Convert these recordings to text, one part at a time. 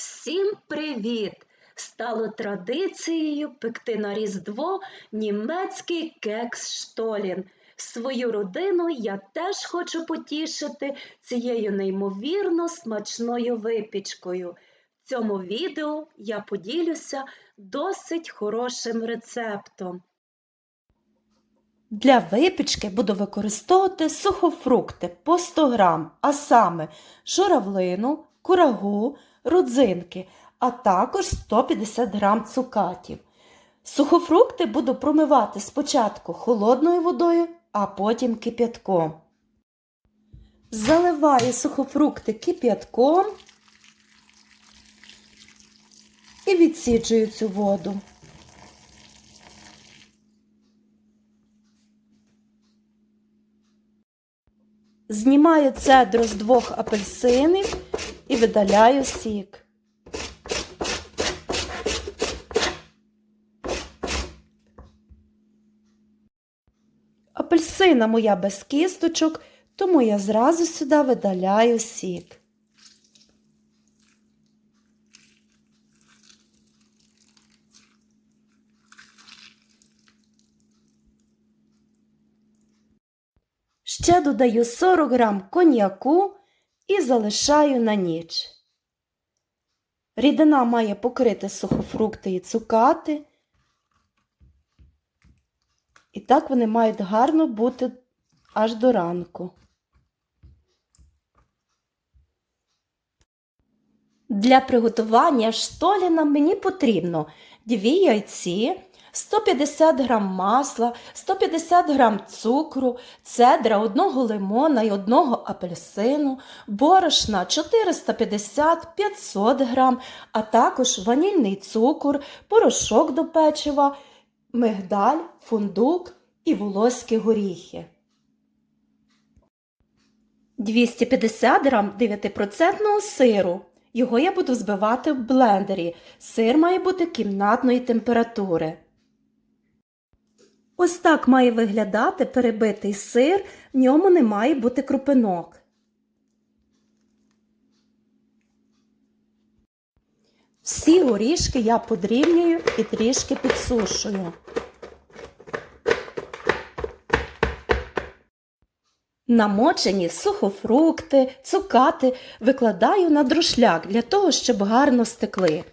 Всім привіт! Стало традицією пекти на Різдво німецький кекс Штолін. Свою родину я теж хочу потішити цією неймовірно смачною випічкою. В цьому відео я поділюся досить хорошим рецептом. Для випічки буду використовувати сухофрукти по 100 грам, а саме журавлину, курагу, родзинки, а також 150 грам цукатів. Сухофрукти буду промивати спочатку холодною водою, а потім кип'ятком. Заливаю сухофрукти кип'ятком і відсіджую цю воду. Знімаю цедру з двох апельсинів і видаляю сік. Апельсина моя без кісточок, тому я зразу сюди видаляю сік. Ще додаю 40 грам коньяку і залишаю на ніч. Рідина має покрити сухофрукти і цукати. І так вони мають гарно бути аж до ранку. Для приготування штоліна мені потрібно 2 яйці, 150 грам масла, 150 грам цукру, цедра одного лимона і одного апельсину, борошна 450-500 грам, а також ванільний цукор, порошок до печива, мигдаль, фундук і волоські горіхи. 250 грам 9% сиру. Його я буду збивати в блендері. Сир має бути кімнатної температури. Ось так має виглядати перебитий сир, в ньому не має бути крупинок. Всі горішки я подрібнюю і трішки підсушую. Намочені сухофрукти, цукати викладаю на друшляк для того, щоб гарно стекли.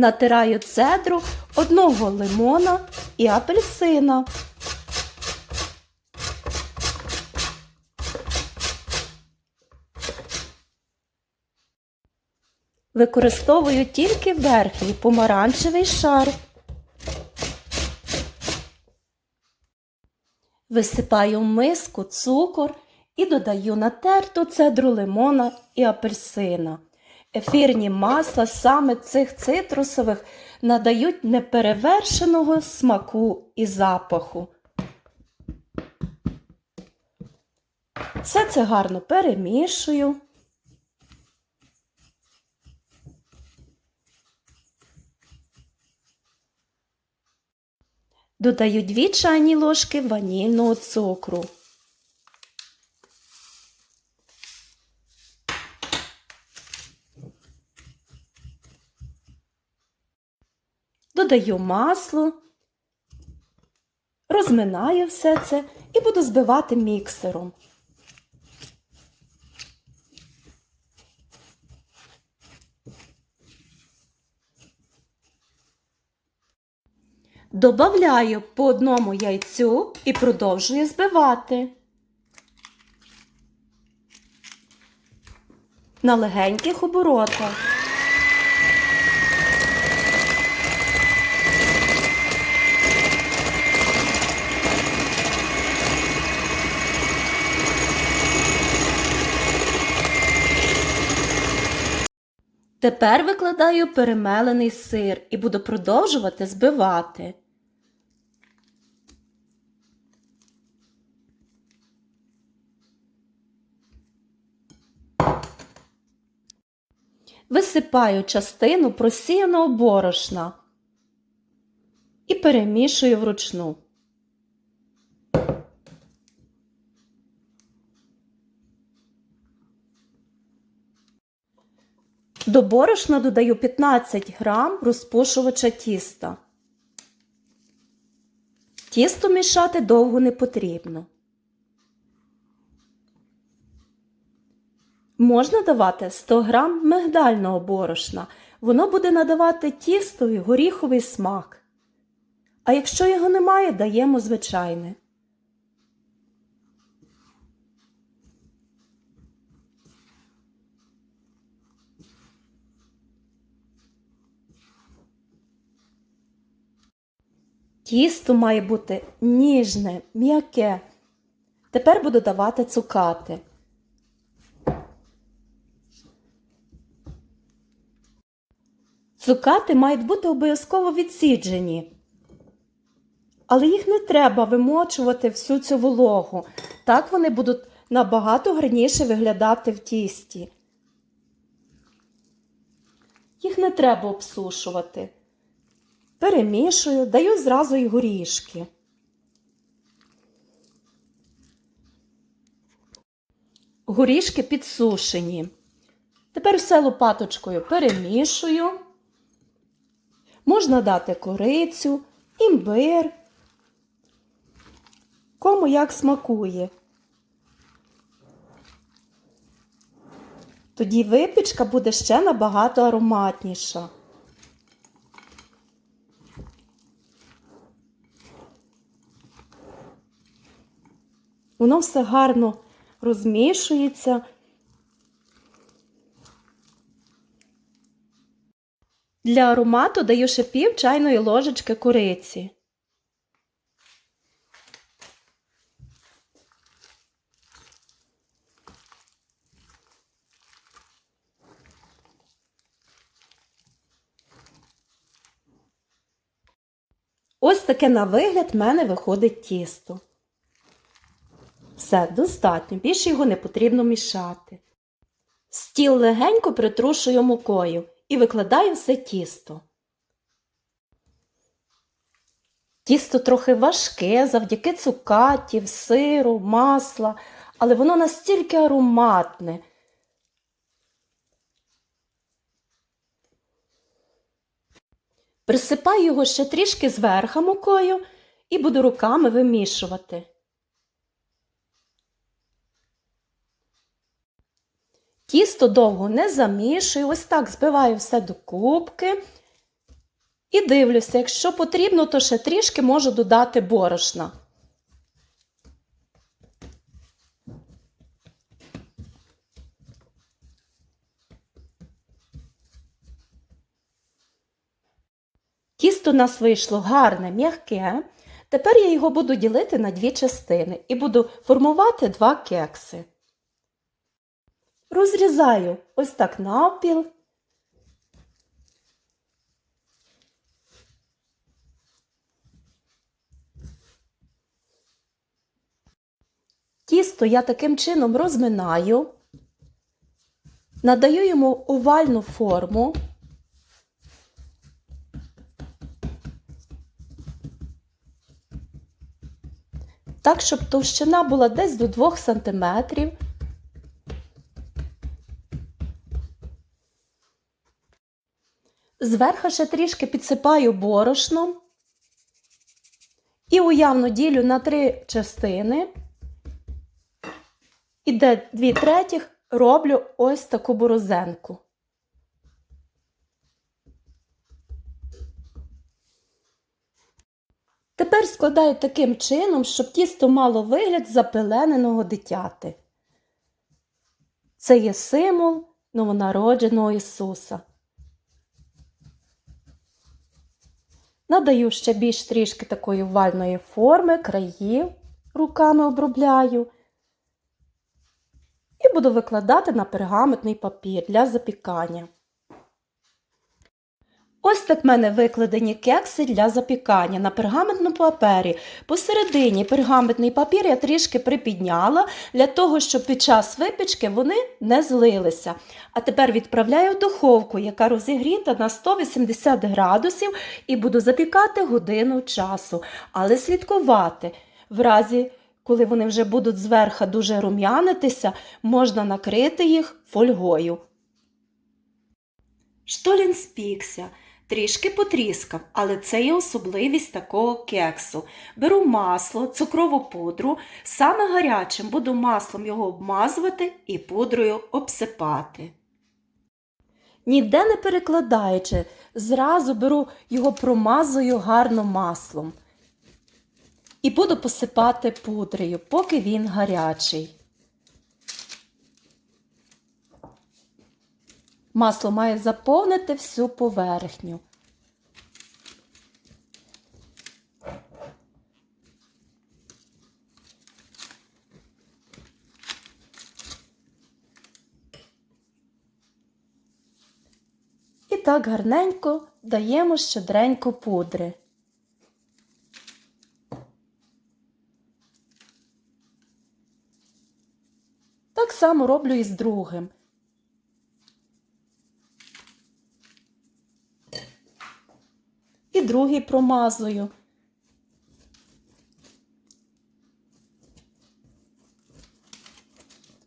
Натираю цедру одного лимона і апельсина. Використовую тільки верхній помаранчевий шар. Висипаю в миску цукор і додаю натерту цедру лимона і апельсина. Ефірні масла саме цих цитрусових надають неперевершеного смаку і запаху. Все це гарно перемішую. Додаю 2 чайні ложки ванільного цукру. Додаю масло, розминаю все це і буду збивати міксером. Добавляю по одному яйцю і продовжую збивати. На легеньких оборотах. Тепер викладаю перемелений сир і буду продовжувати збивати. висипаю частину просіяного борошна і перемішую вручну. До борошна додаю 15 грам розпушувача тіста. Тісто мішати довго не потрібно. Можна давати 100 грам мигдального борошна. Воно буде надавати тістові горіховий смак. А якщо його немає, даємо звичайне. Тісто має бути ніжне, м'яке. Тепер буду давати цукати. Цукати мають бути обов'язково відсіджені. Але їх не треба вимочувати всю цю вологу. Так вони будуть набагато гарніше виглядати в тісті. Їх не треба обсушувати. Перемішую, даю зразу й горішки. Горішки підсушені. Тепер все лопаточкою перемішую. Можна дати корицю, імбир. Кому як смакує. Тоді випічка буде ще набагато ароматніша. Воно все гарно розмішується. Для аромату даю ще пів чайної ложечки кориці. Ось таке на вигляд в мене виходить тісто. Все, достатньо, більше його не потрібно мішати. Стіл легенько притрушую мукою і викладаю все тісто. Тісто трохи важке завдяки цукатів, сиру, масла, але воно настільки ароматне. Присипаю його ще трішки зверху мукою і буду руками вимішувати. Тісто довго не замішую, ось так збиваю все до кубки. І дивлюся, якщо потрібно, то ще трішки можу додати борошна. Тісто у нас вийшло гарне, м'яке. Тепер я його буду ділити на дві частини і буду формувати два кекси. Розрізаю ось так навпіл. Тісто я таким чином розминаю, надаю йому овальну форму. Так, щоб товщина була десь до 2 см. Зверху ще трішки підсипаю борошном і уявно ділю на три частини. І де дві третіх роблю ось таку борозенку. Тепер складаю таким чином, щоб тісто мало вигляд запелененого дитяти. Це є символ новонародженого Ісуса. Надаю ще більш трішки такої овальної форми, країв руками обробляю. І буду викладати на пергаментний папір для запікання. Ось так в мене викладені кекси для запікання на пергаментному папері. Посередині пергаментний папір я трішки припідняла для того, щоб під час випічки вони не злилися. А тепер відправляю в духовку, яка розігріта на 180 градусів, і буду запікати годину часу. Але слідкувати. В разі, коли вони вже будуть зверху дуже рум'янитися, можна накрити їх фольгою. Штолін спікся, трішки потріскав, але це є особливість такого кексу. Беру масло, цукрову пудру, саме гарячим буду маслом його обмазувати і пудрою обсипати. Ніде не перекладаючи, зразу беру його промазую гарно маслом. І буду посипати пудрою, поки він гарячий. Масло має заповнити всю поверхню. І так гарненько даємо щедренько пудри. Так само роблю і з другим. І другий промазую.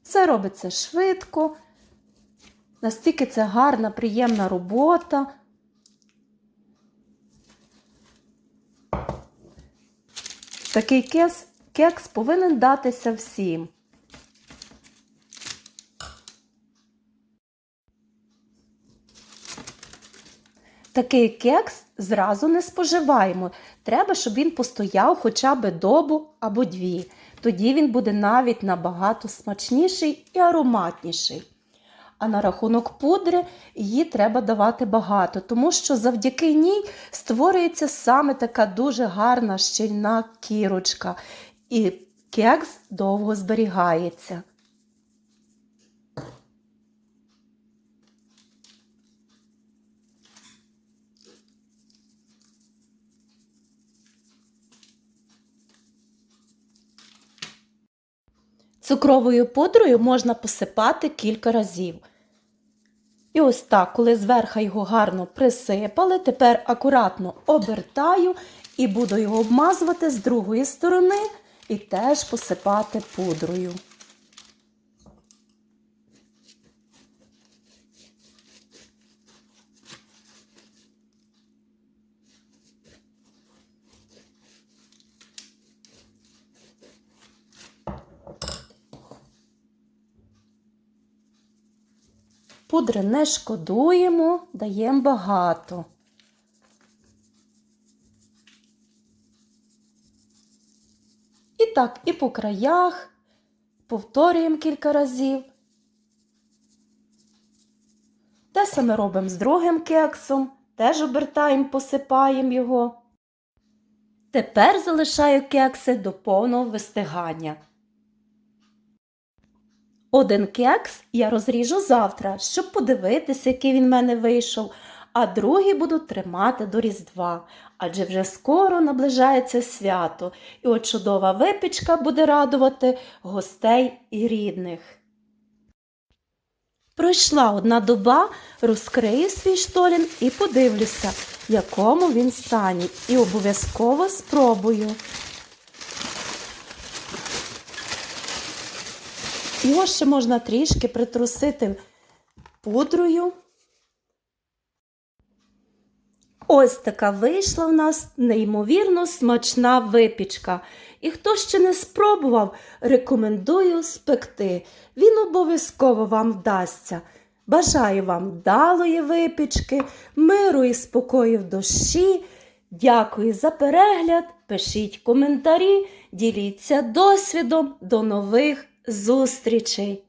Все робиться швидко, настільки це гарна, приємна робота. Такий кекс, кекс повинен датися всім. Такий кекс зразу не споживаємо. Треба, щоб він постояв хоча б добу або дві. Тоді він буде навіть набагато смачніший і ароматніший. А на рахунок пудри її треба давати багато, тому що завдяки ній створюється саме така дуже гарна щільна кірочка, і кекс довго зберігається. Цукровою пудрою можна посипати кілька разів. І ось так, коли зверху його гарно присипали, тепер акуратно обертаю і буду його обмазувати з другої сторони і теж посипати пудрою. Пудри не шкодуємо, даємо багато. І так, і по краях повторюємо кілька разів. Те саме робимо з другим кексом, теж обертаємо, посипаємо його. Тепер залишаю кекси до повного вистигання. Один кекс я розріжу завтра, щоб подивитися, який він в мене вийшов, а другий буду тримати до Різдва, адже вже скоро наближається свято, і от чудова випічка буде радувати гостей і рідних. Пройшла одна доба, розкрию свій штолін і подивлюся, якому він стані, і обов'язково спробую. Його ще можна трішки притрусити пудрою. Ось така вийшла в нас неймовірно смачна випічка. І хто ще не спробував, рекомендую спекти. Він обов'язково вам вдасться. Бажаю вам вдалої випічки, миру і спокою в душі. Дякую за перегляд. Пишіть коментарі, діліться досвідом. До нових зустрічей!